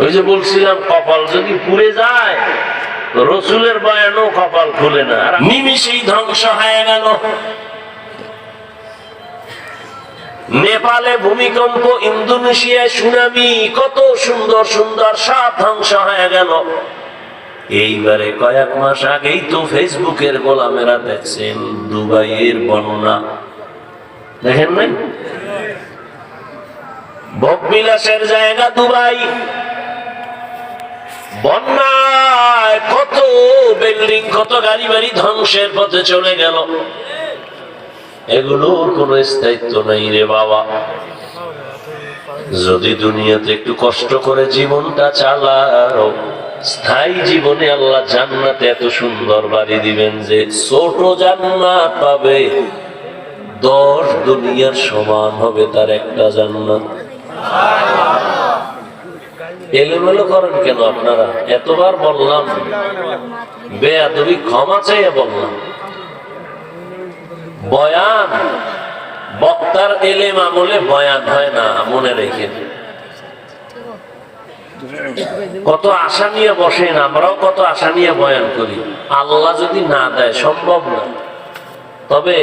ওই যে বলছিলাম, কপাল যদি পুড়ে যায়, রসুলের বয়ানও কপাল খুলে না। নিমিশেই ধ্বংস হয়ে গেল। নেপালে ভূমিকম্প, ইন্দোনেশিয়ায় সুনামি, কত সুন্দর সুন্দর সব ধ্বংস হয়ে গেল। এইবারে কয়েক মাস আগেই তো ফেসবুকের গোলামেরা দেখছেন দুবাইয়ের বন্যা। দেখেন নাই? ভোগবিলাসের জায়গা দুবাই। বন্যায় কত বিল্ডিং কত গাড়ি বাড়ি ধ্বংসের পথে চলে গেল। এগুলোর কোন স্থায়িত্ব নাই রে বাবা। যদি দুনিয়াতে একটু কষ্ট করে জীবনটা চালাও, স্থায়ী জীবনে আল্লাহ জান্নাতে এত সুন্দর বাড়ি দিবেন যে ছোট জান্নাত পাবে, দশ দুনিয়ার সমান হবে তার একটা জান্নাত। এলোমেলো করেন কেন আপনারা? এতবার বললাম। বেয়াদবি ক্ষমা চাইয়া বললাম। বয়ান, বক্তার এলেম আমলে বয়ান হয় না, মনে রেখে। কত আশা নিয়ে বসেন, আমরাও কত আশা নিয়ে বয়ান করি। আল্লাহ যদি না দেয়, সম্ভব না। তবে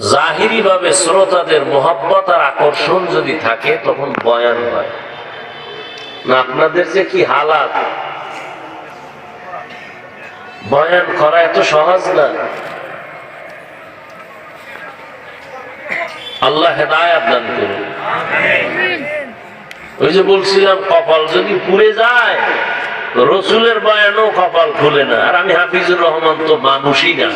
জাহিরি ভাবে শ্রোতাদের মোহাব্বত আর আকর্ষণ যদি থাকে, তখন বয়ান হয়। না, আপনাদের যে কি হালাত? বয়ান করা এত সহজ না। আল্লাহ হেদায়াত দান করুন। ওই যে বলছিলাম, কপাল যদি পুড়ে যায়, রসুলের বয়ানও কপাল খুলে না। আর আমি হাফিজুর রহমান তো মানুষই না।